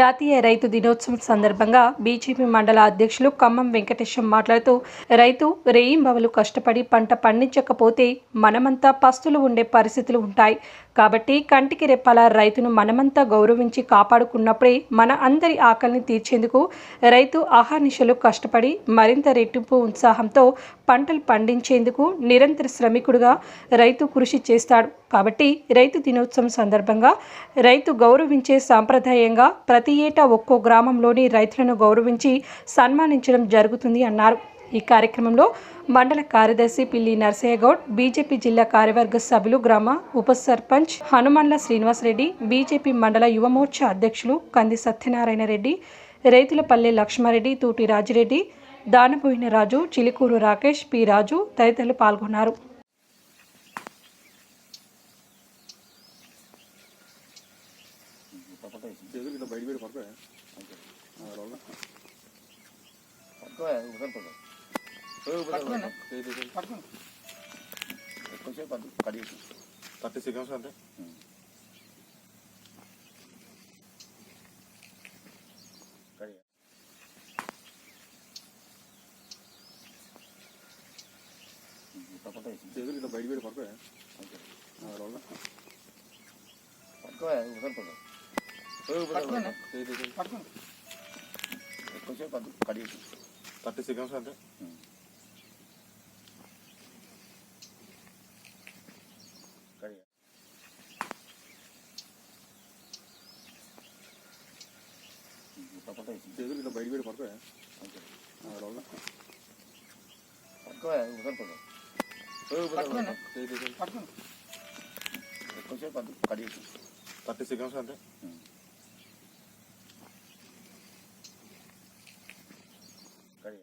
జాతీయ రైతు దినోత్సవం సందర్భంగా బీజేపీ మండల అధ్యక్షులు ఖమ్మం వెంకటేశం మాట్లాడుతూ రైతు రేయింబవలు కష్టపడి పంట పండించకపోతే మనమంతా పస్తులు ఉండే పరిస్థితులు ఉంటాయి. కాబట్టి కంటికి రెప్పల రైతును మనమంతా గౌరవించి కాపాడుకున్నప్పుడే మన అందరి ఆకలిని తీర్చేందుకు రైతు ఆహానిశలు కష్టపడి మరింత రెట్టింపు ఉత్సాహంతో పంటలు పండించేందుకు నిరంతర శ్రమికుడుగా రైతు కృషి చేస్తాడు. కాబట్టి రైతు దినోత్సవం సందర్భంగా రైతు గౌరవించే సాంప్రదాయంగా ప్రతి ఏటా ఒక్కో గ్రామంలోని రైతులను గౌరవించి సన్మానించడం జరుగుతుంది అన్నారు. ఈ కార్యక్రమంలో మండల కార్యదర్శి పిల్లి నరసయ్య గౌడ్ బీజేపీ జిల్లా కార్యవర్గ సభ్యులు గ్రామ ఉప సర్పంచ్ హనుమన్ల శ్రీనివాసరెడ్డి బీజేపీ మండల యువమోర్చా అధ్యక్షులు కంది సత్యనారాయణ రెడ్డి రైతులపల్లె లక్ష్మారెడ్డి తూటి రాజిరెడ్డి దానబోయిన రాజు చిలుకూరు రాకేష్ పి రాజు తదితరులు పాల్గొన్నారు. చేతులు ఇట్లా బయట పెట్టి పడుకో థర్టీ సెకండ్స్ అంటే చేతులు ఇట్లా బయట పెట్టి పడుకో థర్టీ సెకండ్స్ అంటే చేతులు ఇట్లా బయట పెట్టి పడుకో థర్టీ సెకండ్స్ అంటే చేతులు